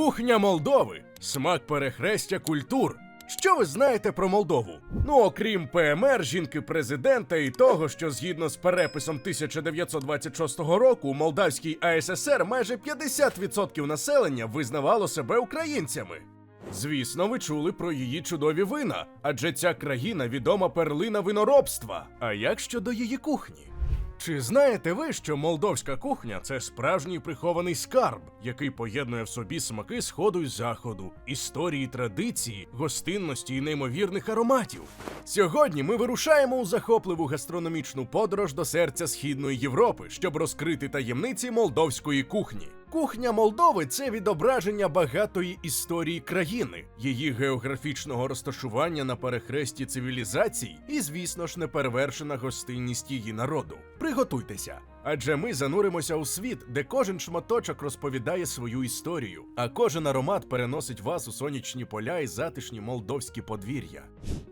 Кухня Молдови смак перехрестя культур. Що ви знаєте про Молдову? Ну, окрім ПМР, жінки президента і того, що згідно з переписом 1926 року у Молдавській АССР майже 50% населення визнавало себе українцями. Звісно, ви чули про її чудові вина, адже ця країна відома перлина виноробства. А як щодо її кухні? Чи знаєте ви, що молдовська кухня це справжній прихований скарб, який поєднує в собі смаки сходу й заходу, історії, традиції, гостинності і неймовірних ароматів? Сьогодні ми вирушаємо у захопливу гастрономічну подорож до серця Східної Європи, щоб розкрити таємниці молдовської кухні. Кухня Молдови це відображення багатої історії країни, її географічного розташування на перехресті цивілізацій і, звісно ж, неперевершена гостинність її народу. Приготуйтеся, адже ми зануримося у світ, де кожен шматочок розповідає свою історію, а кожен аромат переносить вас у сонячні поля і затишні молдовські подвір'я.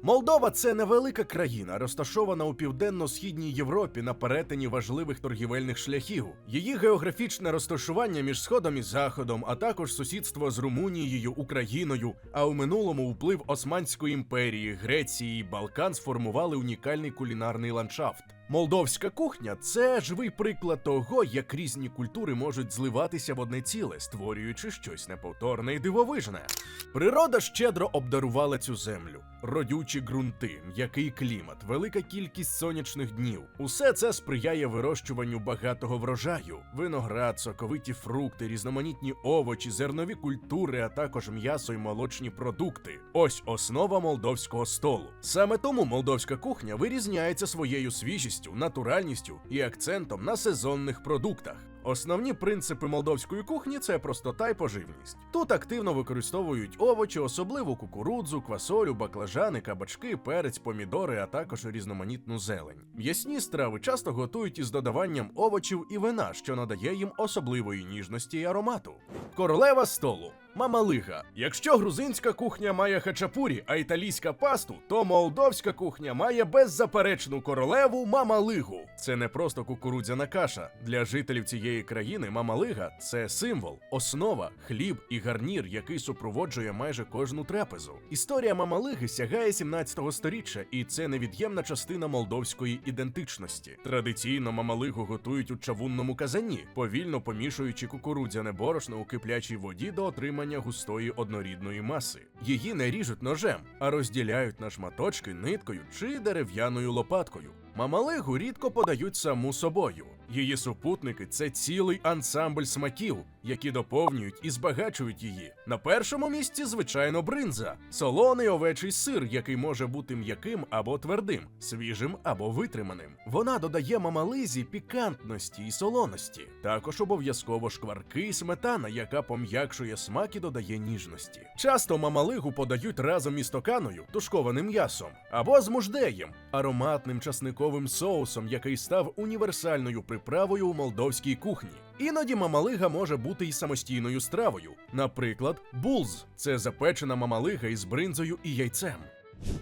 Молдова це невелика країна, розташована у південно-східній Європі на перетині важливих торгівельних шляхів. Її географічне розташування між сходом і заходом, а також сусідство з Румунією, Україною. А у минулому вплив Османської імперії, Греції і Балкан сформували унікальний кулінарний ландшафт. Молдовська кухня це живий приклад того, як різні культури можуть зливатися в одне ціле, створюючи щось неповторне і дивовижне. Природа щедро обдарувала цю землю. Родючі ґрунти, м'який клімат, велика кількість сонячних днів. Усе це сприяє вирощуванню багатого врожаю: виноград, соковиті фрукти, різноманітні овочі, зернові культури, а також м'ясо і молочні продукти. Ось основа молдовського столу. Саме тому молдовська кухня вирізняється своєю свіжістю, натуральністю і акцентом на сезонних продуктах. Основні принципи молдовської кухні це простота й поживність. Тут активно використовують овочі, особливо кукурудзу, квасолю, баклажани, кабачки, перець, помідори, а також різноманітну зелень. М'ясні страви часто готують із додаванням овочів і вина, що надає їм особливої ніжності і аромату. Королева столу. Мамалига. Якщо грузинська кухня має хачапурі, а італійська пасту, то молдовська кухня має беззаперечну королеву мамалигу. Це не просто кукурудзяна каша. Для жителів цієї країни мамалига це символ, основа, хліб і гарнір, який супроводжує майже кожну трапезу. Історія мамалиги сягає 17 сторіччя, і це невід'ємна частина молдовської ідентичності. Традиційно мамалигу готують у чавунному казані, повільно помішуючи кукурудзяне борошно у киплячій воді до отримання густої однорідної маси. Її не ріжуть ножем, а розділяють на шматочки ниткою чи дерев'яною лопаткою. Мамалигу рідко подають саму собою. Її супутники це цілий ансамбль смаків, які доповнюють і збагачують її. На першому місці, звичайно, бринза, солоний овечий сир, який може бути м'яким або твердим, свіжим або витриманим. Вона додає мамализі пікантності і солоності. Також обов'язково шкварки і сметана, яка пом'якшує смак і додає ніжності. Часто мамалигу подають разом із токаною, тушкованим м'ясом, або з муждеєм, ароматним часниковим соусом, який став універсальною приправою у молдовській кухні. Іноді мамалига може бути й самостійною стравою. Наприклад, булз це запечена мамалига із бринзою і яйцем.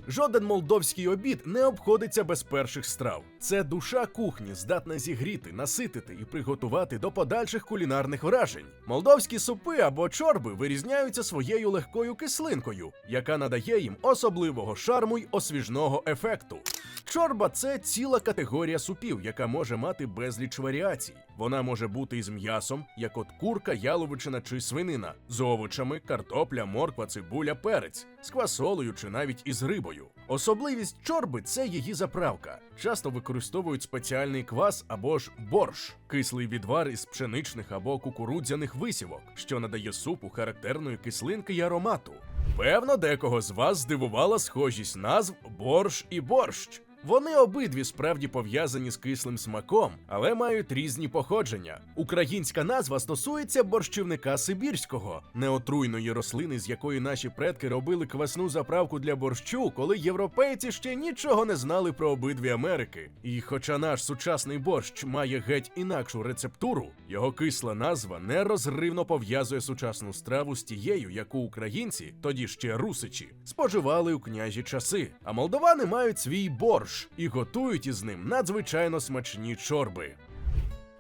Жоден молдовський обід не обходиться без перших страв. Це душа кухні, здатна зігріти, наситити і приготувати до подальших кулінарних вражень. Молдовські супи або чорби вирізняються своєю легкою кислинкою, яка надає їм особливого шарму й освіжного ефекту. Чорба це ціла категорія супів, яка може мати безліч варіацій. Вона може бути із м'ясом, як от курка, яловичина чи свинина, з овочами, картопля, морква, цибуля, перець, з квасолою чи навіть із рибою. Особливість чорби це її заправка. Часто використовують спеціальний квас або ж борщ, кислий відвар із пшеничних або кукурудзяних висівок, що надає супу характерної кислинки й аромату. Певно, декого з вас здивувала схожість назв борщ і борщ. Вони обидві справді пов'язані з кислим смаком, але мають різні походження. Українська назва стосується борщівника сибірського, неотруйної рослини, з якої наші предки робили квасну заправку для борщу, коли європейці ще нічого не знали про обидві Америки. І хоча наш сучасний борщ має геть інакшу рецептуру, його кисла назва нерозривно пов'язує сучасну страву з тією, яку українці, тоді ще русичі, споживали у княжі часи. А молдовани мають свій борщ і готують із ним надзвичайно смачні чорби.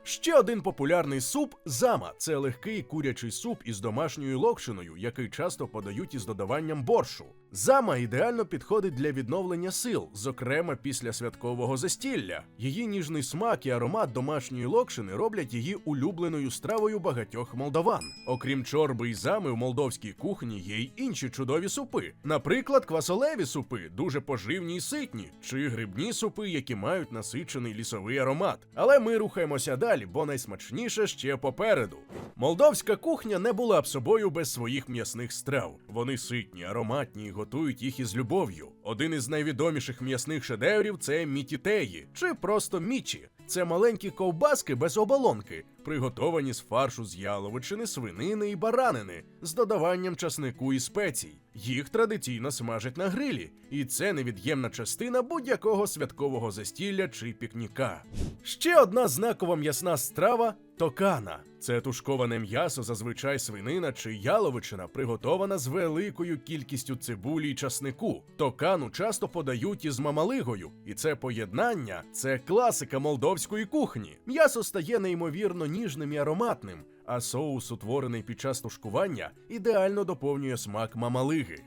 Ще один популярний суп зама. Це легкий курячий суп із домашньою локшиною, який часто подають із додаванням боршу. Зама ідеально підходить для відновлення сил, зокрема після святкового застілля. Її ніжний смак і аромат домашньої локшини роблять її улюбленою стравою багатьох молдаван. Окрім чорби і зами, в молдовській кухні є й інші чудові супи. Наприклад, квасолеві супи, дуже поживні й ситні, чи грибні супи, які мають насичений лісовий аромат. Але ми рухаємося далі, бо найсмачніше ще попереду. Молдовська кухня не була б собою без своїх м'ясних страв. Вони ситні, ароматні і готують їх із любов'ю. Один із найвідоміших м'ясних шедеврів це мітітеї, чи просто мічі. Це маленькі ковбаски без оболонки, приготовані з фаршу з яловичини, свинини і баранини з додаванням часнику і спецій. Їх традиційно смажать на грилі, і це невід'ємна частина будь-якого святкового застілля чи пікніка. Ще одна знакова м'ясна страва токана. Це тушковане м'ясо, зазвичай свинина чи яловичина, приготована з великою кількістю цибулі й часнику. Токану часто подають із мамалигою, і це поєднання це класика молдовської кухні. М'ясо стає неймовірно ніжним і ароматним, а соус, утворений під час тушкування, ідеально доповнює смак мамалиги.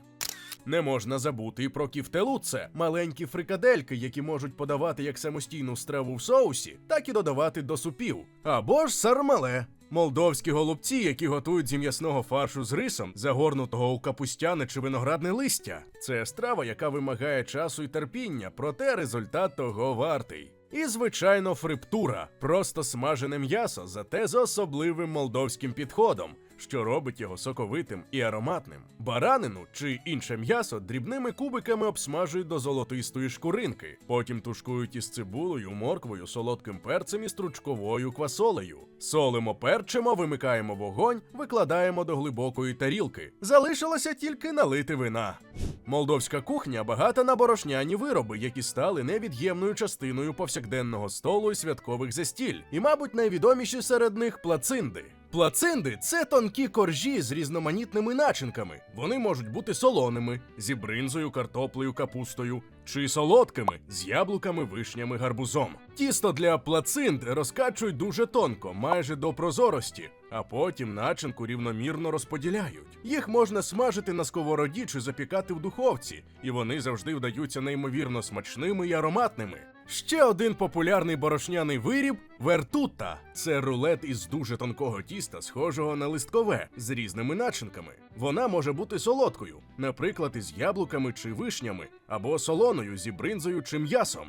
Не можна забути і про кіфтелуце – маленькі фрикадельки, які можуть подавати як самостійну страву в соусі, так і додавати до супів. Або ж сармале. Молдовські голубці, які готують зі м'ясного фаршу з рисом, загорнутого у капустяне чи виноградне листя. Це страва, яка вимагає часу і терпіння, проте результат того вартий. І, звичайно, фриптура. Просто смажене м'ясо, зате з особливим молдовським підходом, що робить його соковитим і ароматним. Баранину чи інше м'ясо дрібними кубиками обсмажують до золотистої шкуринки, потім тушкують із цибулею, морквою, солодким перцем і стручковою квасолею. Солимо, перчимо, вимикаємо вогонь, викладаємо до глибокої тарілки. Залишилося тільки налити вина. Молдовська кухня багата на борошняні вироби, які стали невід'ємною частиною повсякденного столу і святкових застіль, і, мабуть, найвідоміші серед них плацинди. Плацинди це тонкі коржі з різноманітними начинками. Вони можуть бути солоними, зі бринзою, картоплею, капустою, чи солодкими з яблуками, вишнями, гарбузом. Тісто для плацинд розкачують дуже тонко, майже до прозорості, а потім начинку рівномірно розподіляють. Їх можна смажити на сковороді чи запікати в духовці, і вони завжди вдаються неймовірно смачними і ароматними. Ще один популярний борошняний виріб вертута. Це рулет із дуже тонкого тіста, схожого на листкове, з різними начинками. Вона може бути солодкою, наприклад, із яблуками чи вишнями, або солоною зі бринзою чи м'ясом.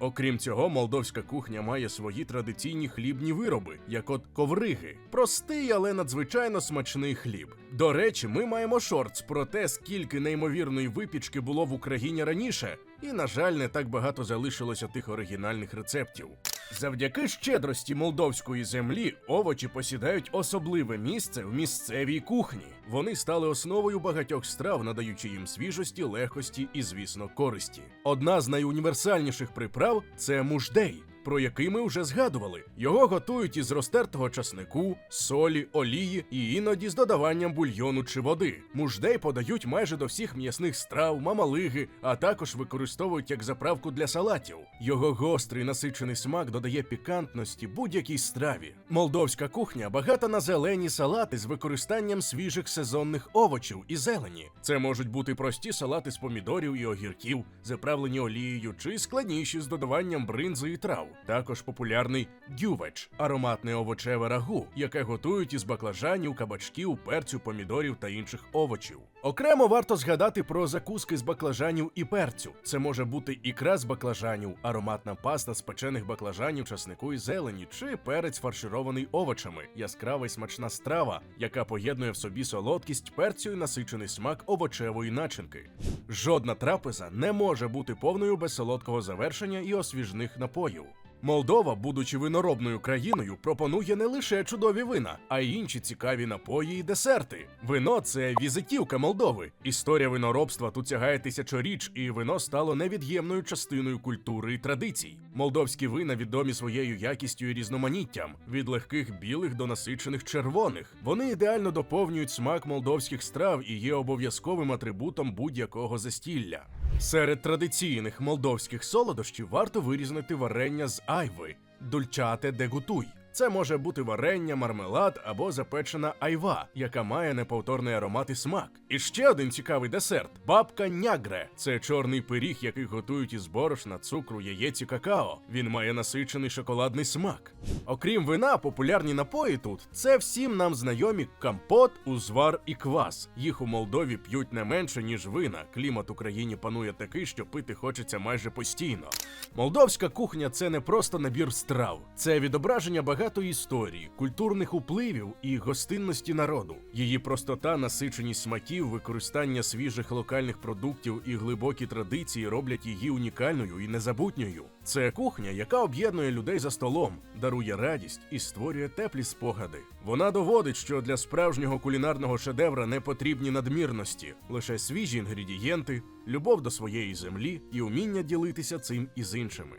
Окрім цього, молдовська кухня має свої традиційні хлібні вироби, як от ковриги. Простий, але надзвичайно смачний хліб. До речі, ми маємо шортс про те, скільки неймовірної випічки було в Україні раніше, і, на жаль, не так багато залишилося тих оригінальних рецептів. Завдяки щедрості молдовської землі овочі посідають особливе місце в місцевій кухні. Вони стали основою багатьох страв, надаючи їм свіжості, легкості і, звісно, користі. Одна з найуніверсальніших приправ це муждей. Про який ми вже згадували. Його готують із розтертого часнику, солі, олії і іноді з додаванням бульйону чи води. Муждей подають майже до всіх м'ясних страв, мамалиги, а також використовують як заправку для салатів. Його гострий насичений смак додає пікантності будь-якій страві. Молдовська кухня багата на зелені салати з використанням свіжих сезонних овочів і зелені. Це можуть бути прості салати з помідорів і огірків, заправлені олією, чи складніші з додаванням бринзи і трав. Також популярний дювеч ароматне овочеве рагу, яке готують із баклажанів, кабачків, перцю, помідорів та інших овочів. Окремо варто згадати про закуски з баклажанів і перцю. Це може бути ікра з баклажанів, ароматна паста з печених баклажанів, часнику і зелені, чи перець фарширований овочами, яскрава й смачна страва, яка поєднує в собі солодкість перцю і насичений смак овочевої начинки. Жодна трапеза не може бути повною без солодкого завершення і освіжних напоїв. Молдова, будучи виноробною країною, пропонує не лише чудові вина, а й інші цікаві напої і десерти. Вино це візитівка Молдови. Історія виноробства тут сягає тисячоріч, і вино стало невід'ємною частиною культури і традицій. Молдовські вина відомі своєю якістю і різноманіттям, від легких білих до насичених червоних. Вони ідеально доповнюють смак молдовських страв і є обов'язковим атрибутом будь-якого застілля. Серед традиційних молдовських солодощів варто вирізнити варення з айви дульчате де гутуй. Це може бути варення, мармелад або запечена айва, яка має неповторний аромат і смак. І ще один цікавий десерт бабка нягре. Це чорний пиріг, який готують із борошна, цукру, яєць і какао. Він має насичений шоколадний смак. Окрім вина, популярні напої тут це всім нам знайомі компот, узвар і квас. Їх у Молдові п'ють не менше, ніж вина. Клімат Україні панує такий, що пити хочеться майже постійно. Молдовська кухня це не просто набір страв, це відображення багатої історії, культурних впливів і гостинності народу. Її простота, насиченість смаків, використання свіжих локальних продуктів і глибокі традиції роблять її унікальною і незабутньою. Це кухня, яка об'єднує людей за столом, дарує радість і створює теплі спогади. Вона доводить, що для справжнього кулінарного шедевра не потрібні надмірності, лише свіжі інгредієнти, любов до своєї землі і уміння ділитися цим із іншими.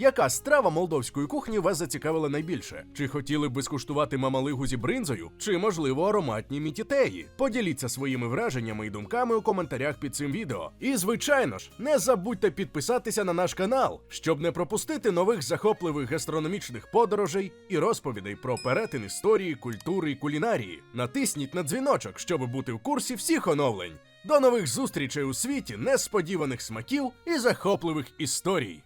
Яка страва молдовської кухні вас зацікавила найбільше? Чи хотіли б ви скуштувати мамалигу зі бринзою, чи можливо ароматні мітітеї? Поділіться своїми враженнями і думками у коментарях під цим відео. І звичайно ж, не забудьте підписатися на наш канал, щоб не пропустити нових захопливих гастрономічних подорожей і розповідей про перетин історії, культури і кулінарії. Натисніть на дзвіночок, щоб бути в курсі всіх оновлень. До нових зустрічей у світі несподіваних смаків і захопливих історій.